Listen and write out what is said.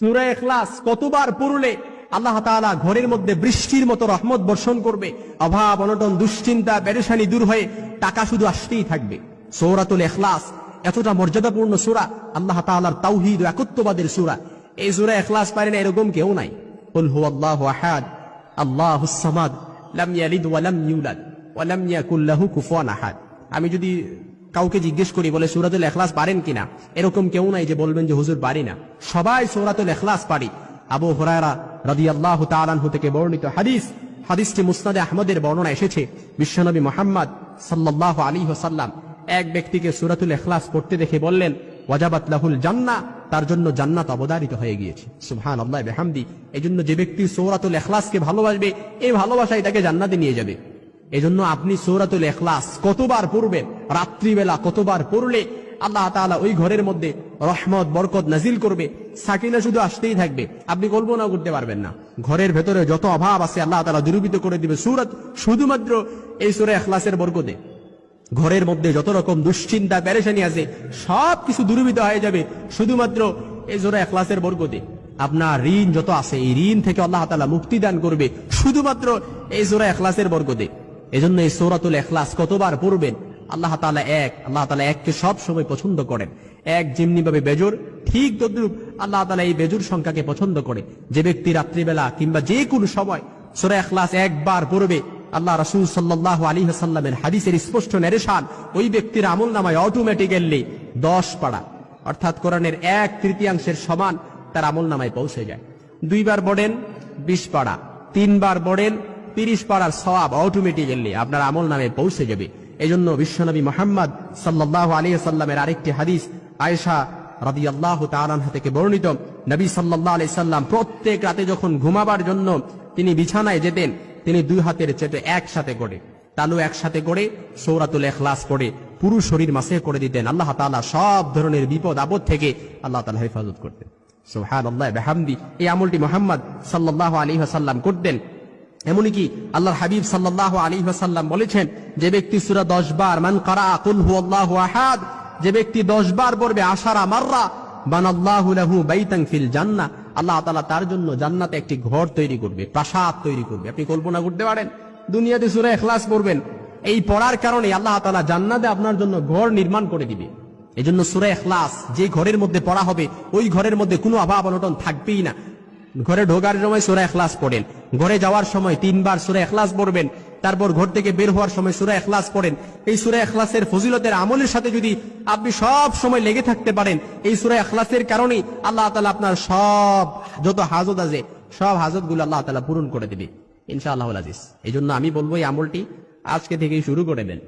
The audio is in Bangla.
সুরা এখলাস কতবার পড়লে আল্লাহ তাআলা ঘরের মধ্যে বৃষ্টির মতো রহমত বর্ষণ করবে, অভাব, অনটন, দুশ্চিন্তা, পেরেশানি দূর হয়ে টাকা শুধু আসতেই থাকবে। সৌরাতুল এখলাস এতটা মর্যাদাপূর্ণ সূরা, আল্লাহ তাআলার তাওহীদ ও একত্ববাদের সূরা। এই সুরা এখলাস পারে না এরকম কেউ নাই। আমি যদি কাউকে জিজ্ঞেস করি, বলে, সুরাতুল এখলাস পারেন কিনা? এরকম কেউ নাই যে বলবেন যে, হুজুর, পারি না। সবাই সৌরাতুল এখলাস পারি। আবু হুরায়রা রাদিয়াল্লাহু তাআলাহু থেকে বর্ণিত হাদিস, হাদিসটি মুসনাদে আহমদের বর্ণনা এসেছে। বিশ্বনবী মোহাম্মদ সাল্লাল্লাহু আলী ওয়াসাল্লাম এক ব্যক্তিকে সূরাতুল এখলাস পড়তে দেখে বললেন, ওয়াজাবাত লাহুল জান্না তার জন্য জান্নাত অবধারিত হয়ে গিয়েছে। সুহান আল্লাহ বেহামদি। এই জন্য যে ব্যক্তি সৌরাতুল এখলাসকে ভালোবাসবে এই ভালোবাসাই তাকে জান্নাতে নিয়ে যাবে। এজন্য আপনি সৌরাতুল এখলাস কতবার পড়বেন রাত্রিবেলা কতবার পড়লে আল্লাহ তাআলা ওই ঘরের মধ্যে রহমত, বরকত নাজিল করবে, সাকিনা শুধু আসতেই থাকবে। আপনি কল্পনা করতে পারবেন না। ঘরের ভেতরে যত অভাব আছে, আল্লাহ তাআলা দূরীভূত করে দিবে সুরত, শুধুমাত্র এই সুরে এখলাসের বরকতে। ঘরের মধ্যে যত রকম দুশ্চিন্তা প্যারেশানি আছে সব কিছু দূরীভূত হয়ে যাবে শুধুমাত্র এই জোরে এখলাসের বরকতে। আপনার ঋণ যত আছে, এই ঋণ থেকে আল্লাহ তাআলা মুক্তি দান করবে শুধুমাত্র এই জোরে এখলাসের বরকতে। এজন্য এই সৌরাতুল এখলাস কতবার পড়বেন? আল্লাহ তাআলা এক, আল্লাহ তাআলা এককে সব সময় পছন্দ করেন। এক যেমনি ভাবে বেজর, ঠিক তদ্রুপ আল্লাহ তাআলা এই বেজুর সংখ্যাকে পছন্দ করে। যে ব্যক্তি রাত্রিবেলা কিংবা যে কোনো সময় সূরা এখলাস একবার পড়বে, আল্লাহ রাসূল সাল্লাল্লাহু আলাইহি ওয়াসাল্লামের হাদিসের স্পষ্ট নেরেশান ওই ব্যক্তির আমল নামায় অটোমেটিক্যালি দশ পাড়া, অর্থাৎ কোরআনের এক তৃতীয়াংশের সমান তার আমল নামায় পৌঁছে যায়। দুইবার পড়েন, বিশ পাড়া। তিনবার পড়েন, তিরিশ পাড়ার সওয়াব অটোমেটিক্যালি আপনার আমল নামে পৌঁছে যাবে। এই জন্য বিশ্বনবী মোহাম্মদ সাল্লাহ আলী সাল্লামের আরেকটি হাদিস আয়েশা রাদিয়াল্লাহু তাআলা থেকে বর্ণিত। নবী সাল্লাল্লাহু আলাইহি সাল্লাম প্রত্যেক রাতে যখন ঘুমাবার জন্য তিনি বিছানায় যেতেন, তিনি দুই হাতের চেটে একসাথে করে, তালু একসাথে করে, সৌরাতুল এখলাস করে পুরো শরীর মাসে করে দিতেন। আল্লাহ তাআলা সব ধরনের বিপদ আপদ থেকে আল্লাহ তালা হেফাজত করতেন। সোহান আল্লাহ বিহামদি। এই আমলটি মোহাম্মদ সাল্লাল্লাহু আলাইহি ওয়াসাল্লাম করতেন। এমনই কি আল্লাহর হাবিব সাল্লাল্লাহু আলাইহি ওয়াসাল্লাম বলেছেন, যে ব্যক্তি সূরা 10 বার, মান কারা কুল হুয়াল্লাহু আহাদ যে ব্যক্তি 10 বার পড়বে, আশারা মাররা আল্লাহ কল্পনা করতে পারেন, দুনিয়াতে এই পড়ার কারণে আল্লাহ তাআলা জান্নাতে আপনার জন্য ঘর নির্মাণ করে দিবে। এই জন্য সুরে এখলাস যে ঘরের মধ্যে পড়া হবে, ওই ঘরের মধ্যে কোনো অভাব অনটন থাকবেই না। ঘরে ঢোকার সময় সুরা এখলাস পড়েন। ঘরে যাওয়ার সময় তিনবার সুরা এখলাস পড়বেন। তারপর ঘর থেকে বের হওয়ার সময় সুরা এখলাস পড়েন। এই সুরা এখলাসের ফজিলতের আমলের সাথে যদি আপনি সব সময় লেগে থাকতে পারেন, এই সুরা এখলাসের কারণেই আল্লাহ তালা আপনার সব যত হাজত আছে, সব হাজতগুলো আল্লাহ তালা পূরণ করে দেবে। ইনশাআল্লাহ আজিজ। এই জন্য আমি বলব এই আমলটি আজকে থেকেই শুরু করে দেন।